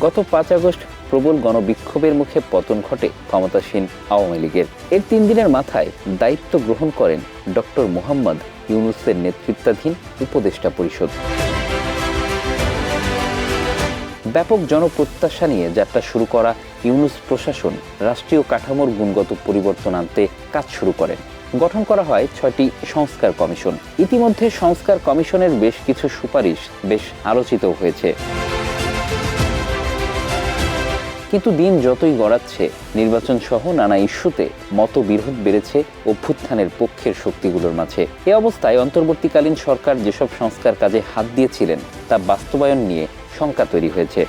গত পাঁচ আগস্ট প্রবল গণবিক্ষোভের মুখে পতন ঘটে ক্ষমতাসীন আওয়ামী লীগের। এর তিন দিনের মাথায় দায়িত্ব গ্রহণ করেন ডক্টর মোহাম্মদ ইউনুসের নেতৃত্বাধীন উপদেষ্টা পরিষদ। ব্যাপক জনপ্রত্যাশা নিয়ে যাত্রা শুরু করা ইউনুস প্রশাসন রাষ্ট্রীয় কাঠামোর গুণগত পরিবর্তন আনতে কাজ শুরু করেন। গঠন করা হয় ছয়টি সংস্কার কমিশন। ইতিমধ্যে সংস্কার কমিশনের বেশ কিছু সুপারিশ বেশ আলোচিত হয়েছে। কিন্তু দিন যতই গড়াচ্ছে, নির্বাচন সহ নানা ইস্যুতে মতবিরোধ বেড়েছে অভ্যুত্থানের পক্ষের শক্তিগুলোর মাঝে। এ অবস্থায় অন্তর্বর্তীকালীন সরকার যেসব সংস্কার কাজে হাত দিয়েছিলেন, তা বাস্তবায়ন নিয়ে শঙ্কা তৈরি হয়েছে।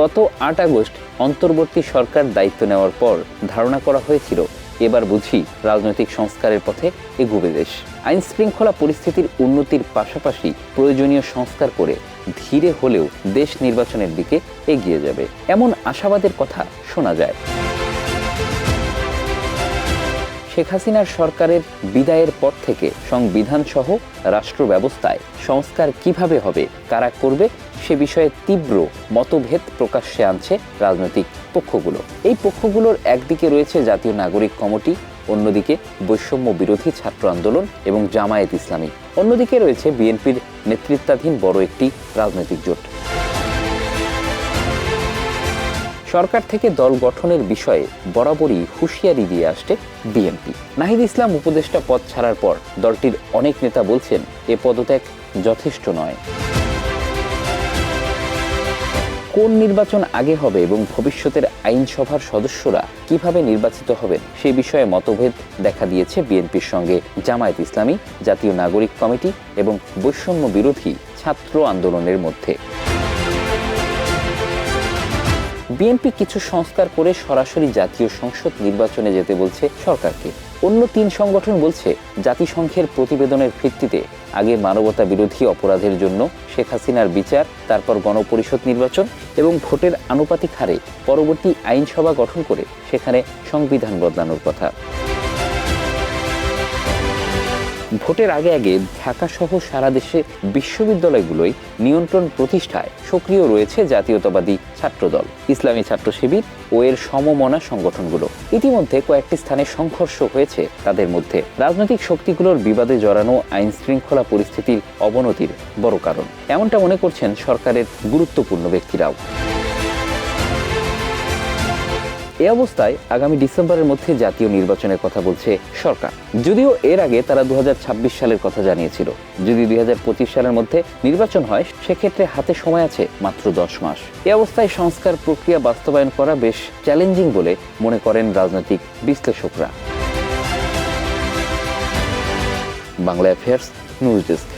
গত আট আগস্ট অন্তর্বর্তী সরকার দায়িত্ব নেওয়ার পর ধারণা করা হয়েছিল এবার বুঝি রাজনৈতিক সংস্কারের পথে এগুবে দেশ। আইন শৃঙ্খলা পরিস্থিতির উন্নতির পাশাপাশি প্রয়োজনীয় সংস্কার করে ধীরে হলেও দেশ নির্বাচনের দিকে এগিয়ে যাবে। এমন আশাবাদের কথা শোনা যায়। শেখ হাসিনার সরকারের বিদায়ের পর থেকে সংবিধান সহ রাষ্ট্র ব্যবস্থায় সংস্কার কীভাবে হবে, কারা করবে, সে বিষয়ে তীব্র মতভেদ প্রকাশ্যে আনছে রাজনৈতিক পক্ষগুলো। এই পক্ষগুলোর একদিকে রয়েছে জাতীয় নাগরিক কমিটি, অন্যদিকে বৈষম্য বিরোধী ছাত্র আন্দোলন এবং জামায়াত ইসলামী। অন্যদিকে রয়েছে বিএনপির নেতৃত্বাধীন বড় একটি রাজনৈতিক জোট। সরকার থেকে দল গঠনের বিষয়ে বরাবরই হুঁশিয়ারি দিয়ে আসছে বিএনপি। নাহিদ ইসলাম উপদেষ্টা পদ ছাড়ার পর দলটির অনেক নেতা বলছেন, এ পদত্যাগ যথেষ্ট নয়। কোন নির্বাচন আগে হবে এবং ভবিষ্যতের আইনসভার সদস্যরা কীভাবে নির্বাচিত হবেন সেই বিষয়ে মতভেদ দেখা দিয়েছে বিএনপির সঙ্গে জামায়াত ইসলামী, জাতীয় নাগরিক কমিটি এবং বৈষম্য বিরোধী ছাত্র আন্দোলনের মধ্যে। বিএনপি কিছু সংস্কার করে সরাসরি জাতীয় সংসদ নির্বাচনে যেতে বলছে সরকারকে। অন্য তিন সংগঠন বলছে জাতিসংঘের প্রতিবেদনের ভিত্তিতে আগে মানবতা বিরোধী অপরাধের জন্য শেখ হাসিনার বিচার, তারপর গণপরিষদ নির্বাচন এবং ভোটের আনুপাতিক হারে পরবর্তী আইনসভা গঠন করে সেখানে সংবিধান বদলানোর কথা। ভোটের আগে আগে ঢাকা সহ সারা দেশে বিশ্ববিদ্যালয়গুলোয় নিয়ন্ত্রণ প্রতিষ্ঠায় সক্রিয় রয়েছে জাতীয়তাবাদী ছাত্রদল। ইসলামী ছাত্র শিবির ও এর সমমনা সংগঠনগুলো। ইতিমধ্যে কয়েকটি স্থানে সংঘর্ষ হয়েছে তাদের মধ্যে। রাজনৈতিক শক্তিগুলোর বিবাদে জড়ানো আইন শৃঙ্খলা পরিস্থিতির অবনতির বড় কারণ। এমনটা মনে করছেন সরকারের গুরুত্বপূর্ণ ব্যক্তিরাও। এ অবস্থায় আগামী ডিসেম্বরের মধ্যে জাতীয় নির্বাচনের কথা বলছে সরকার। যদিও এর আগে তারা দু হাজার ছাব্বিশ সালের কথা জানিয়েছিল। যদি দুই হাজার পঁচিশ সালের মধ্যে নির্বাচন হয়, সেক্ষেত্রে হাতে সময় আছে মাত্র দশ মাস। এ অবস্থায় সংস্কার প্রক্রিয়া বাস্তবায়ন করা বেশ চ্যালেঞ্জিং বলে মনে করেন রাজনৈতিক বিশ্লেষকরা। Bangla affairs, news desk.